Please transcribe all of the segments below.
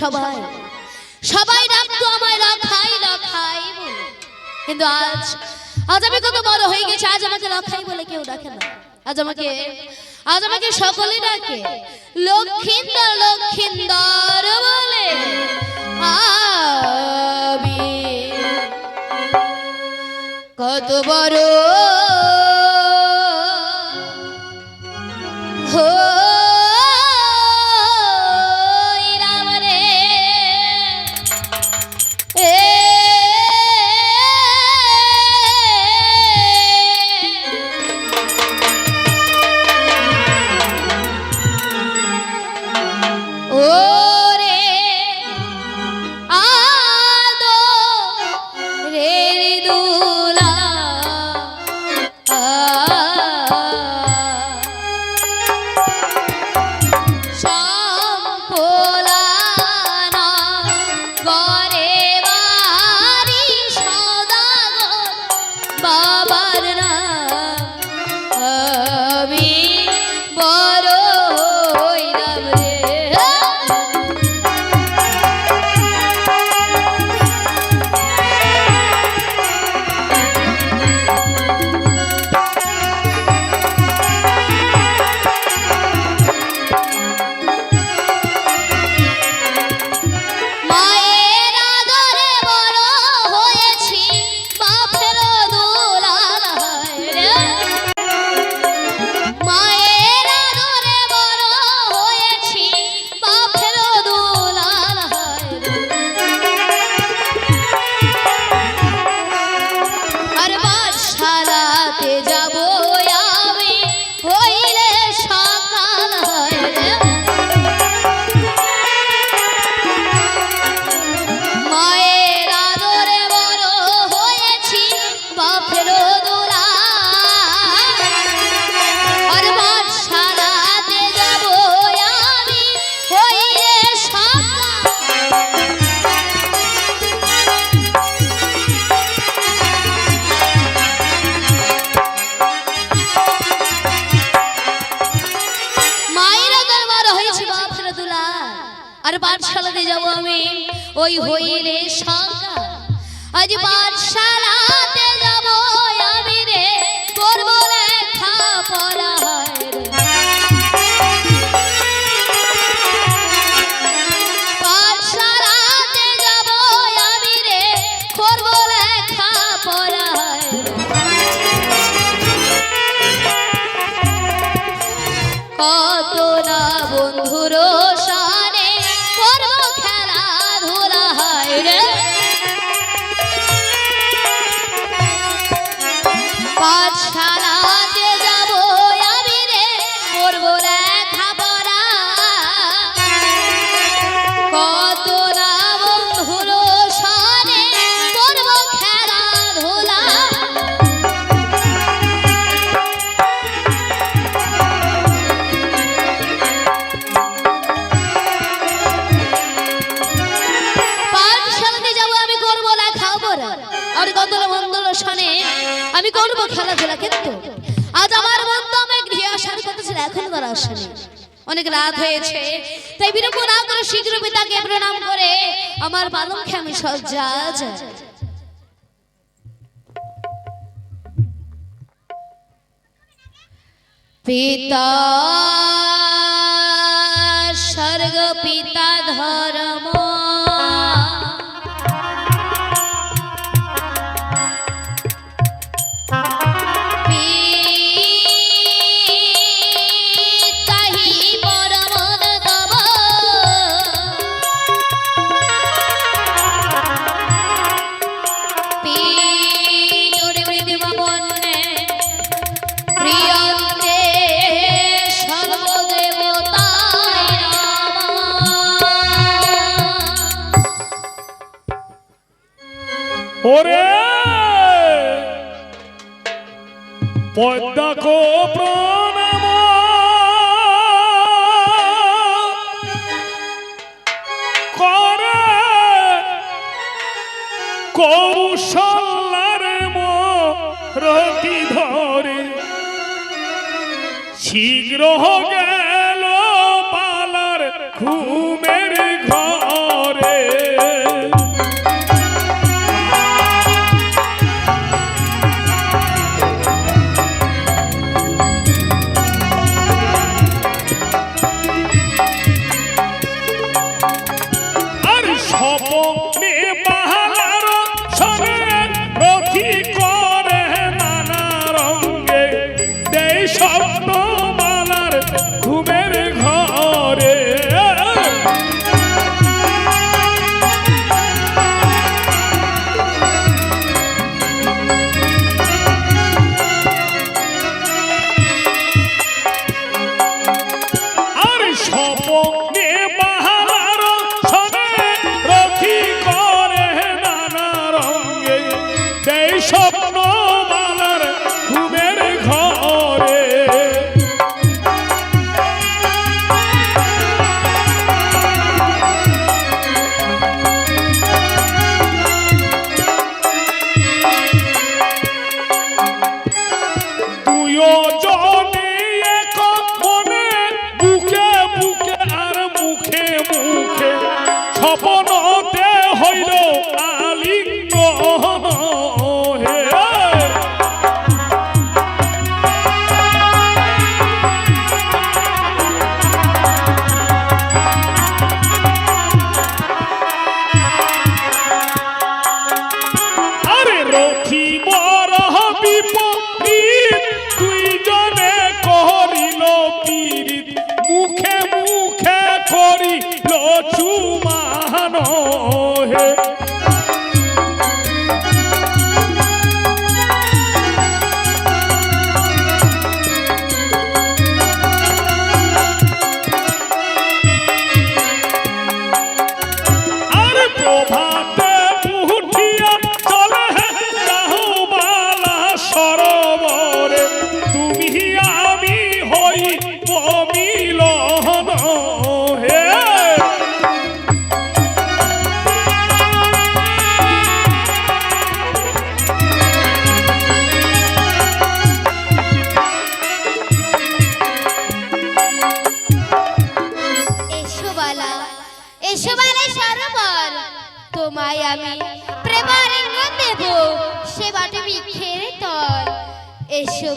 সবাই। সবাই ডাকতো আমায়, রখাই রখাই বলে। কিন্তু আজ আজ আমি কত বড় হয়ে গেছি, আজ আমাকে রখাই বলে কেউ ডাকে না। আজ আমাকে আজ আমাকে সকলে ডাকে, লক্ষিন্দর লক্ষিন্দর বলে। কত বড় ওই হইলে সকাল পাঠশালাতে যাব আমি রে করব লেখাপড়া কত না বন্ধুর সানে করব খেলাধুলা। পাঠশালাতে আমি আমি করব খেলাধুলা কিন্তু? আজ আমার বন্ধু আমার গৃহে আসার কথা ছিল, এখন তারা আসেনি। অনেক রাত হয়েছে, তাই বিলম্ব না করে শীঘ্র পিতাকে প্রণাম করে আমার পালঙ্কে আমি সজ্জা পিতা, স্বর্গ পিতা ধর্ম পদ্মাকো প্রণাম করে কৌশলার মতি ধরে শীঘ্র গেল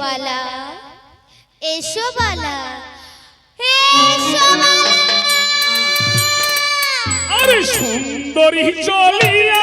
বালা এসো বালা এসো বালা। আরে সুন্দরী চলিয়া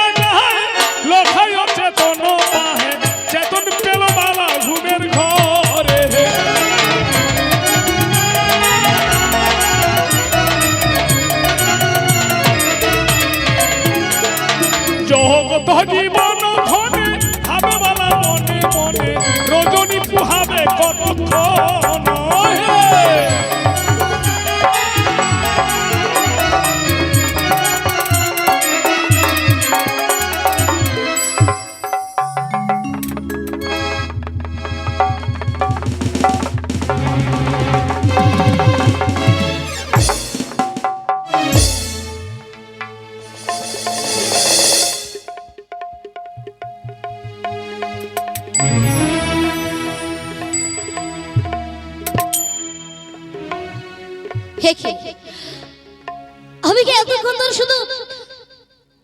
আমি কি এতক্ষণ ধরে শুধু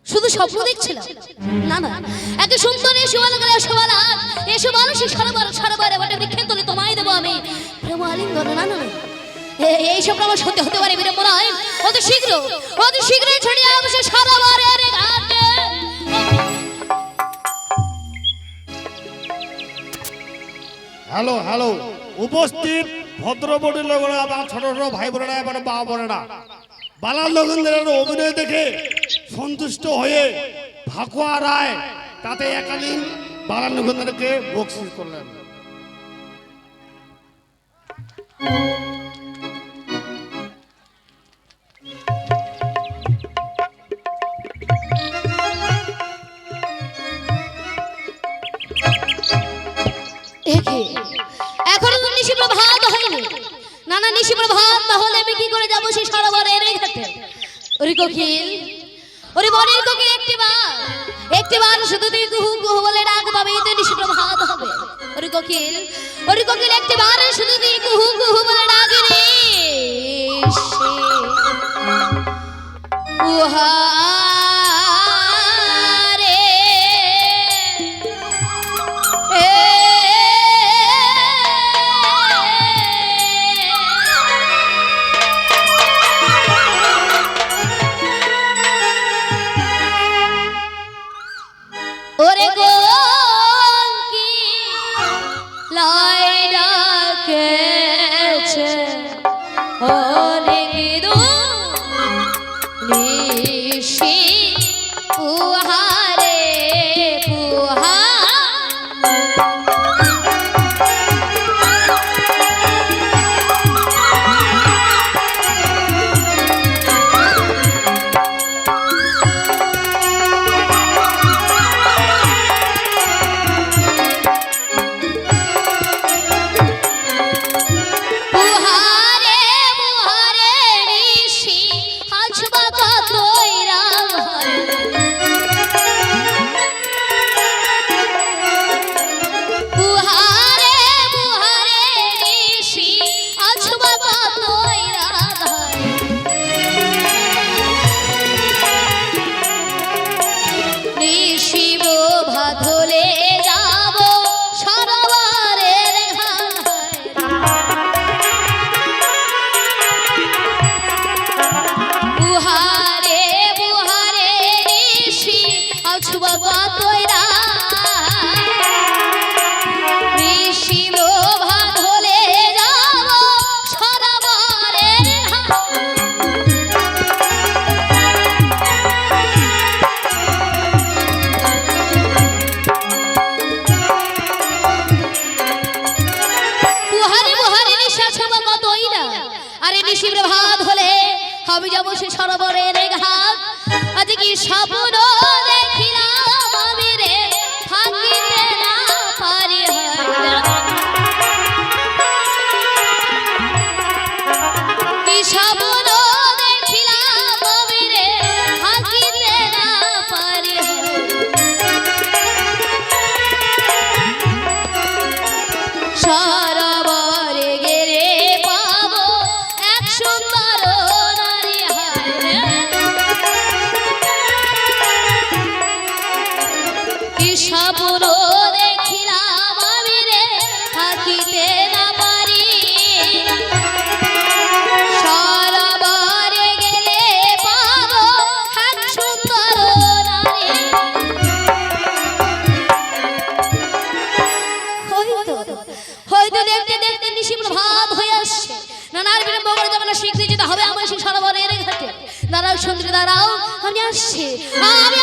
শুধু স্বপ্ন দেখছিলাম? না না। একে সুন্দর এসে বলা গেলে এসে বলা এসে বলো সে সরবার এবার বৃক্ষের তলে তোমায় দেবো আমি। প্রেম আলিঙ্গন, না না এই আমার সত্যি হতে পারে বিরে হয় অত শীঘ্র, অত শীঘ্রই ছড়িয়ে আসবে সে সরোবরের হ্যালো হ্যালো। উপস্থিত ভদ্রবটির লোকরা বা ছোট ছোট ভাই বোনেরা এবার বা বোনেরা বালাল লোকেন্দ্রের অভিনয় দেখে সন্তুষ্ট হয়ে ভাকুয়া রায় তাতে একালীন বালাল লোকেন্দ্রকে বকশিস করলেন। না প্রভাব তাহলে আমি কি করে যাব সেই সরোবরের ঘাটে ওরে ওরে বনের একটি বার একটি বার শুধু তুই কুহু কুহু বলে ডাক তবেই তো নিশি প্রভাত হবে। ওরে কোকিল ওরে কোকিল, একটি বার শুধু তুই কুহু কুহু বলে ডাক রে, সে আরে নিশিব ভাত হলে হবে যাব সে সরোবরের ঘাত আজকে কি সাবুন আছে। আর